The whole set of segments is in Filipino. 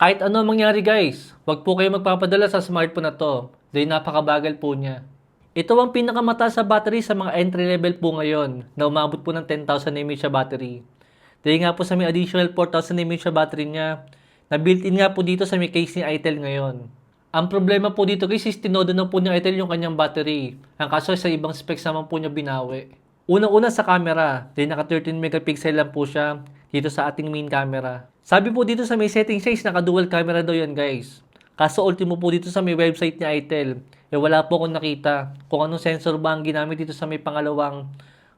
Kahit ano ang mangyari guys, wag po kayo magpapadala sa smartphone na to dahil napakabagal po niya. Ito ang pinakamataas sa battery sa mga entry level po ngayon na umabot po ng 10,000 mAh battery. Dahil nga po sa may additional 4,000 mAh battery niya na built-in nga po dito sa may case ni Itel ngayon. Ang problema po dito guys is tinodo na po ni Itel yung kanyang battery. Ang kaso sa ibang specs naman po niya binawi. Unang-una sa camera, dahil naka 13 megapixel lang po siya dito sa ating main camera. Sabi po dito sa may setting size, naka dual camera daw yan guys. Kaso ultimo po dito sa may website ni Itel, eh wala po akong nakita kung anong sensor ba ang ginamit dito sa may pangalawang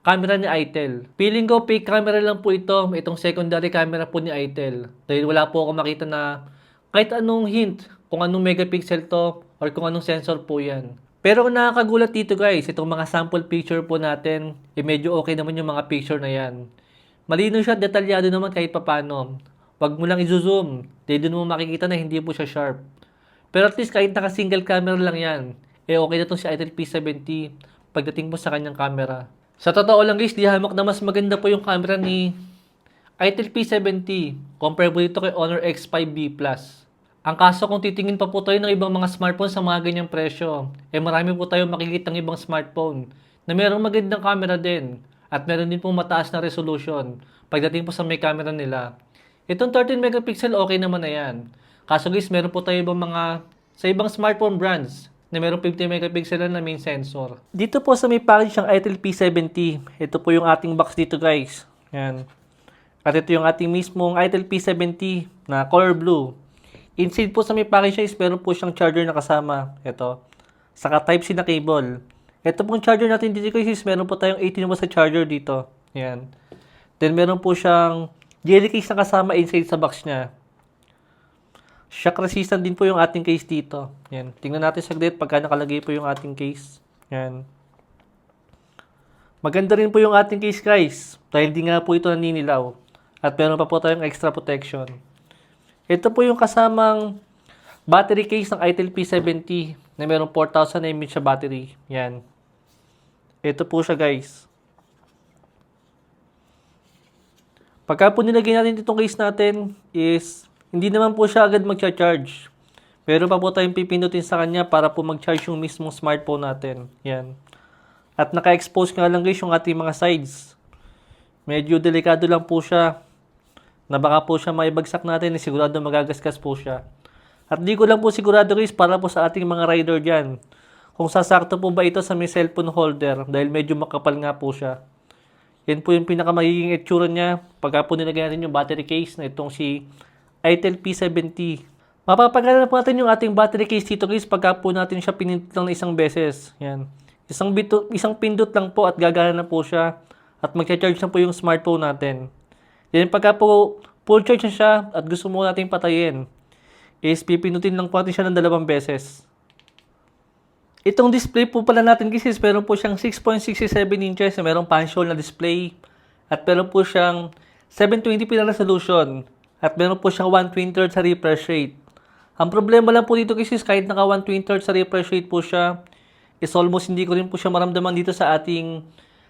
camera ni Itel. Feeling ko fake camera lang po ito, itong secondary camera po ni Itel. Dahil wala po ako makita na kahit anong hint kung anong megapixel to or kung anong sensor po yan. Pero ang nakakagulat dito guys, itong mga sample picture po natin, eh medyo okay naman yung mga picture na yan. Malino siya, detalyado naman kahit papano. Wag mo lang i-zoom, dahil doon mo makikita na hindi po siya sharp. Pero at least kahit naka single camera lang yan, eh okay na itong si Itel P70 pagdating mo sa kanyang camera. Sa totoo lang guys, di hamak na mas maganda po yung camera ni Itel P70 compare po dito kay Honor X5B Plus. Ang kaso kung titingin pa po tayo ng ibang mga smartphone sa mga ganyang presyo, eh marami po tayo makikita ng ibang smartphone na mayroong magandang camera din at meron din pong mataas na resolution pagdating po sa may camera nila. Itong 13 megapixel okay naman na yan. Kaso guys, meron po tayo ibang mga sa ibang smartphone brands na meron 50 megapixel na main sensor. Dito po sa may package ng Itel P70, ito po yung ating box dito guys. Yan. At ito yung ating mismong Itel P70 na color blue. Inside po sa may package siya is meron po siyang charger na kasama. Ito. Saka Type-C na cable. Ito pong charger natin dito guys is meron po tayong 18 watts sa charger dito. Yan. Then meron po siyang jelly case na kasama inside sa box niya. Shock resistant din po yung ating case dito. Yan. Tingnan natin saglit pagka nakalagay po yung ating case. Yan. Maganda rin po yung ating case guys. Dahil di nga po ito naninilaw. At meron pa po tayong extra protection. Ito po yung kasamang battery case ng Itel P70 na meron 4,000 mAh battery. Yan. Ito po siya guys. Pagka po nilagay natin itong case natin is hindi naman po siya agad magcha-charge. Meron pa po tayong pipindutin sa kanya para po mag-charge yung mismong smartphone natin. Yan. At naka-expose nga lang guys yung ating mga sides. Medyo delikado lang po siya na baka po siya maibagsak natin, eh, sigurado magagaskas po siya. At di ko lang po sigurado guys para po sa ating mga rider dyan. Kung sasakto po ba ito sa may cellphone holder dahil medyo makapal nga po siya. Yan po yung pinaka magiging itsura niya pagka po nilagay natin yung battery case na itong si Itel P70. Mapapagana po natin yung ating battery case dito guys pagka po natin siya pinindot lang na isang beses. Yan. Isang, bito, isang pindot lang po at gagana na po siya at magcha-charge na po yung smartphone natin. Then pagka po full charge na siya at gusto mo nating patayin, is pipindutin lang po natin siya ng dalawang beses. Itong display po pala natin guys is meron po siyang 6.67 inches na merong punch-hole na display at meron po siyang 720p na resolution at meron po siyang 120 Hz sa refresh rate. Ang problema lang po dito guys kahit naka 120 Hz sa refresh rate po siya is almost hindi ko rin po siya maramdaman dito sa ating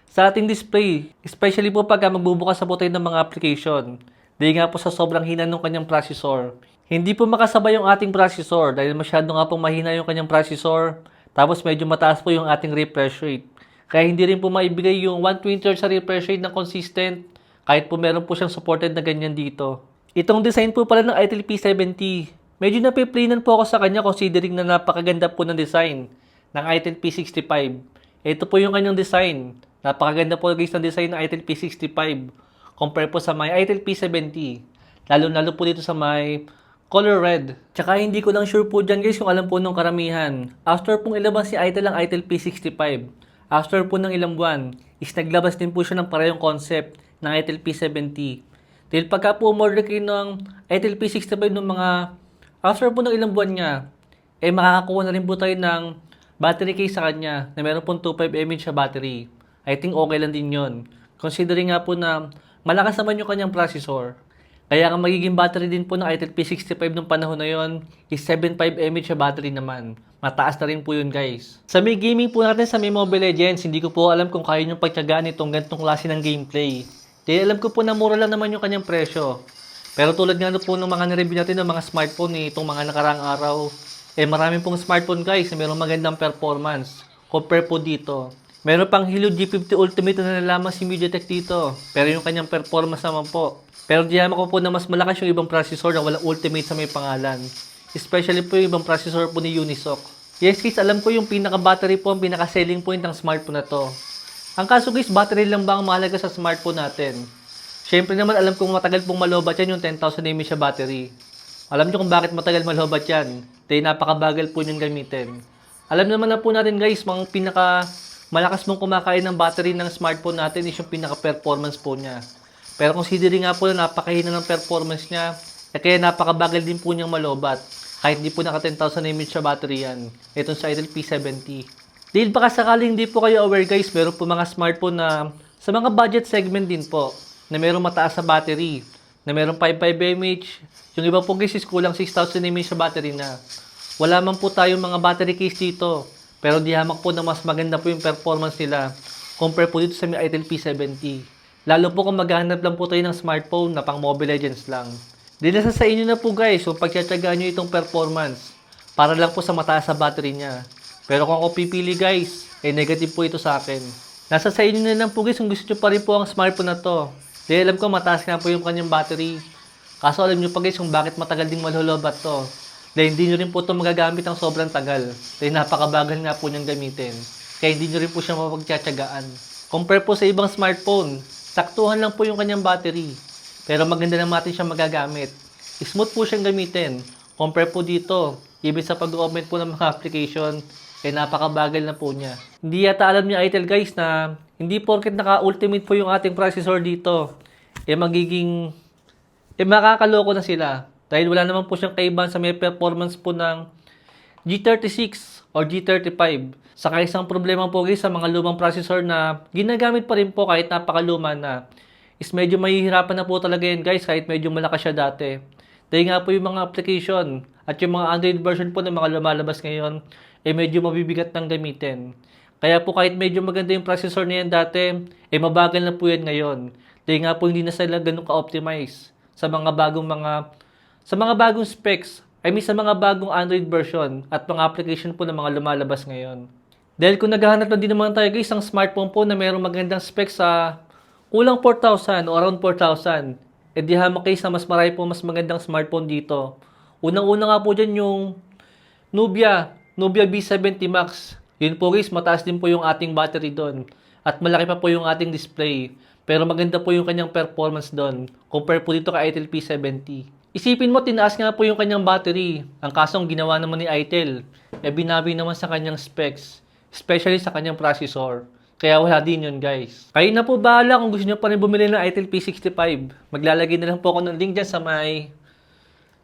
sa ating display. Especially po pagka magbubukas sa po tayo ng mga application. Dahil nga po sa sobrang hina ng kanyang processor. Hindi po makasabay yung ating processor dahil masyado nga pong mahina yung kanyang processor. Tapos medyo mataas po yung ating refresh rate. Kaya hindi rin po maibigay yung 120 Hz sa refresh rate na consistent kahit po meron po siyang supported na ganyan dito. Itong design po pala ng Itel P70. Medyo napiplinan po ako sa kanya considering na napakaganda po ng design ng Itel P65. Ito po yung kanyang design. Napakaganda po guys ng design ng Itel P65 compare po sa may Itel P70. Lalo-lalo po dito sa may color red. Tsaka hindi ko lang sure po dyan guys kung alam po nung karamihan. After pong ilabas si Itel ang Itel P65, after po ng ilang buwan, is naglabas din po siya ng parehong concept ng Itel P70. Dahil pagka po umorder kayo ng Itel P65 ng mga after po ng ilang buwan niya, eh makakakuha na rin po tayo ng battery case sa kanya na meron pong 25 mAh sa battery. I think okay lang din yon. Considering nga po na malakas naman yung kanyang processor. Kaya ang magiging battery din po ng Itel P65 nung panahon na yon is 75 mAh battery naman. Mataas na rin po yun guys. Sa may gaming po natin sa may Mobile Legends, hindi ko po alam kung kaya nyo pagtyagaan itong ganitong klase ng gameplay. Dahil alam ko po na mura lang naman yung kanyang presyo. Pero tulad nga po ng mga nireview natin ng mga smartphone eh, itong mga nakarang araw, eh marami pong smartphone guys na mayroong magandang performance. Compare po dito. Meron pang Helio G50 Ultimate na nalaman si MediaTek dito. Pero yung kanyang performance naman po. Pero di ko po na mas malakas yung ibang processor na walang Ultimate sa may pangalan. Especially po yung ibang processor po ni Unisoc. Yes guys, alam ko yung pinaka-battery po ang pinaka-selling point ng smartphone na to. Ang kaso guys, battery lang ba ang mahalaga sa smartphone natin? Siyempre naman alam kong matagal pong malobat yan yung 10,000 mAh battery. Alam nyo kung bakit matagal malobat yan? Dahil napakabagal po niyong gamitin. Alam naman na po natin guys, mga pinaka malakas mong kumakain ng battery ng smartphone natin is yung pinaka-performance po niya. Pero considering nga po na napakahina ng performance niya, eh kaya napakabagal din po niyang malobat. Kahit hindi po naka 10,000 mAh siya battery yan. Itong sa Idol P70. Dahil baka sakaling hindi po kayo aware guys, meron po mga smartphone na sa mga budget segment din po na meron mataas na battery, na meron 55 mAh. Yung iba po guys is kulang 6,000 mAh sa battery na. Wala man po tayong mga battery case dito. Pero di hamak po na mas maganda po yung performance nila compare po dito sa Mi Itel P70. Lalo po kung maghahanap lang po tayo ng smartphone na pang Mobile Legends lang. Di nasa sa inyo na po guys kung pagtsatsagaan nyo itong performance para lang po sa mataas sa battery niya. Pero kung ako pipili guys, eh negative po ito sa akin. Nasa sa inyo na lang po guys kung gusto nyo pa rin po ang smartphone na to. Dahil alam ko mataas nga po yung kanyang battery. Kaso alam nyo pa guys kung bakit matagal ding malulubat to. Dahil hindi nyo rin po ito magagamit ng sobrang tagal. Dahil napakabagal nga po niyang gamitin. Kaya hindi nyo rin po siya mapagtsatsagaan. Compare po sa ibang smartphone, saktuhan lang po yung kanyang battery. Pero maganda naman natin siya magagamit. Smooth po siyang gamitin. Compare po dito, even sa pag-open po ng mga application, eh napakabagal na po niya. Hindi yata alam niya Itel guys na hindi porket naka-ultimate po yung ating processor dito, eh magiging, eh makakaloko na sila. Dahil wala naman po siyang kaibahan sa may performance po ng G36 or G35. Saka isang problema po guys sa mga lumang processor na ginagamit pa rin po kahit napakaluma na is medyo mahihirapan na po talaga yan guys kahit medyo malakas siya dati. Dahil nga po yung mga application at yung mga Android version po ng mga lumalabas ngayon eh medyo mabibigat ng gamitin. Kaya po kahit medyo maganda yung processor na yan dati, eh mabagal na po yan ngayon. Dahil nga po hindi na sila ganun ka-optimize sa mga bagong mga sa mga bagong specs, I mean sa mga bagong Android version at mga application po ng mga lumalabas ngayon. Dahil kung naghahanap lang din naman tayo guys ng smartphone po na mayroong magandang specs sa kulang 4,000 o around 4,000, eh di hamak case na mas marami po mas magandang smartphone dito. Unang-una nga po dyan yung Nubia, Nubia B70 Max. Yun po guys, mataas din po yung ating battery doon. At malaki pa po yung ating display. Pero maganda po yung kanyang performance doon. Compare po dito kay Itel P70. Isipin mo, tinaas nga po yung kanyang battery. Ang kasong ginawa naman ni Itel, eh binabi naman sa kanyang specs. Especially sa kanyang processor. Kaya wala din yun guys. Kayo na po bahala kung gusto nyo pa rin bumili ng Itel P65. Maglalagay na lang po ako ng link dyan sa may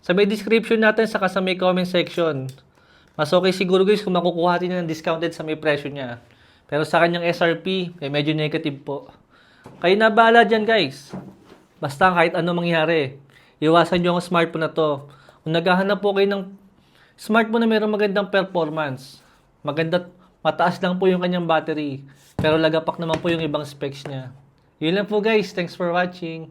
sa may description natin saka sa may comment section. Mas okay siguro guys kung makukuha natin ng discounted sa may presyo niya. Pero sa kanyang SRP, eh medyo negative po. Kayo na bahala dyan guys. Basta kahit ano mangyari, iwasan nyo ang smartphone na to. Kung naghahanap po kayo ng smartphone na mayroong magandang performance, maganda, mataas lang po yung kanyang battery, pero lagapak naman po yung ibang specs niya. Yun lang po guys. Thanks for watching.